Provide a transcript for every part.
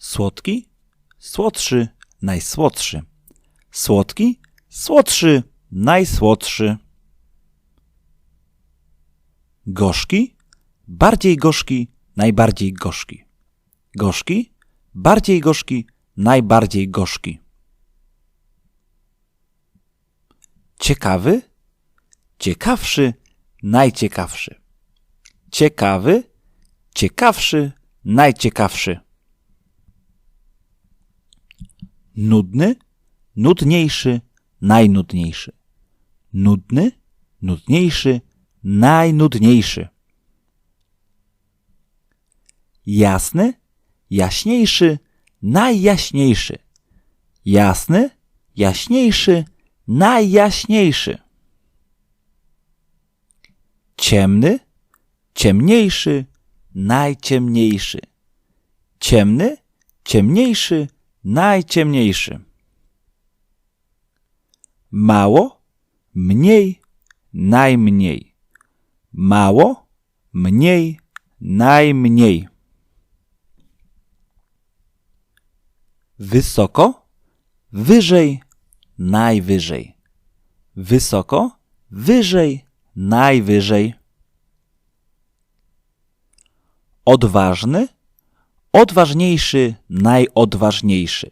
Słodki, słodszy, najsłodszy. Słodki, słodszy, najsłodszy. Gorzki, bardziej gorzki, najbardziej gorzki. Gorzki, bardziej gorzki, najbardziej gorzki. Ciekawy, ciekawszy, najciekawszy. Ciekawy, ciekawszy, najciekawszy. Nudny, nudniejszy, najnudniejszy. Nudny, nudniejszy, najnudniejszy. Jasny, jaśniejszy, najjaśniejszy. Jasny, jaśniejszy, najjaśniejszy. Ciemny, ciemniejszy, najciemniejszy. Ciemny, ciemniejszy, najciemniejszy. Mało, mniej, najmniej. Mało, mniej, najmniej. Wysoko, wyżej, najwyżej. Wysoko, wyżej, najwyżej. Odważny, odważniejszy, najodważniejszy.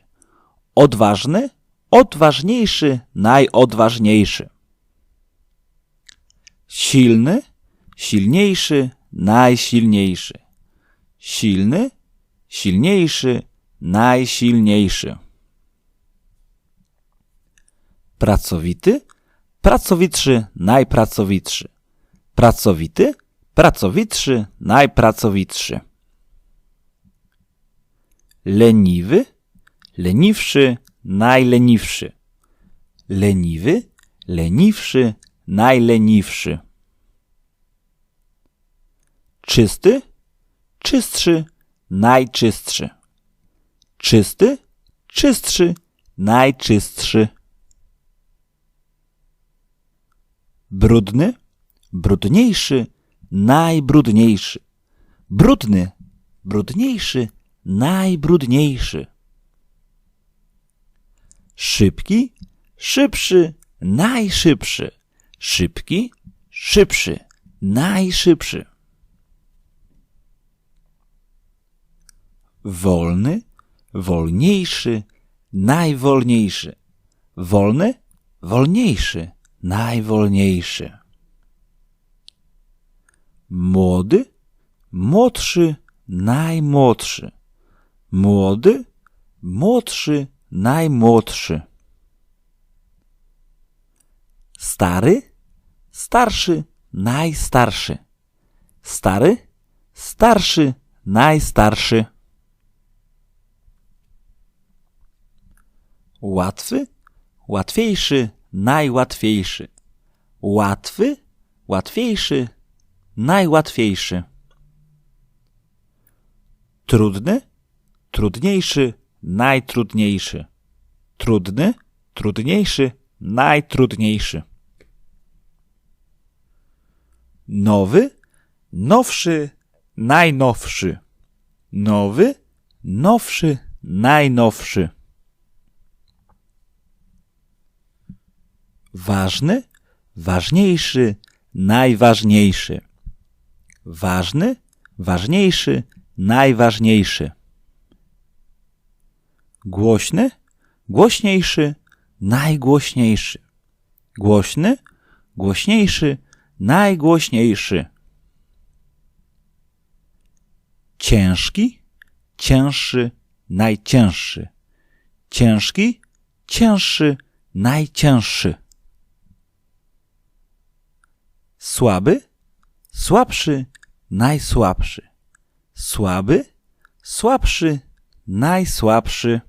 Odważny, odważniejszy, najodważniejszy. Silny, silniejszy, najsilniejszy. Silny, silniejszy, najsilniejszy. Pracowity, pracowitszy, najpracowitszy. Pracowity, pracowitszy, najpracowitszy. Leniwy, leniwszy, najleniwszy. Leniwy, leniwszy, najleniwszy. Czysty, czystszy, najczystszy. Czysty, czystszy, najczystszy. Brudny, brudniejszy, najbrudniejszy. Brudny, brudniejszy, najbrudniejszy. Szybki, szybszy, najszybszy. Szybki, szybszy, najszybszy. Wolny, wolniejszy, najwolniejszy. Wolny, wolniejszy, najwolniejszy. Młody, młodszy, najmłodszy. Młody, młodszy, najmłodszy. Stary, starszy, najstarszy. Stary, starszy, najstarszy. Łatwy, łatwiejszy, najłatwiejszy. Łatwy, łatwiejszy, najłatwiejszy. Trudny, trudniejszy, najtrudniejszy. Trudny, trudniejszy, najtrudniejszy. Nowy, nowszy, najnowszy. Nowy, nowszy, najnowszy. Ważny, ważniejszy, najważniejszy. Ważny, ważniejszy, najważniejszy. Głośny, głośniejszy, najgłośniejszy. Głośny, głośniejszy, najgłośniejszy. Ciężki, cięższy, najcięższy. Ciężki, cięższy, najcięższy. Słaby, słabszy, najsłabszy. Słaby, słabszy, najsłabszy.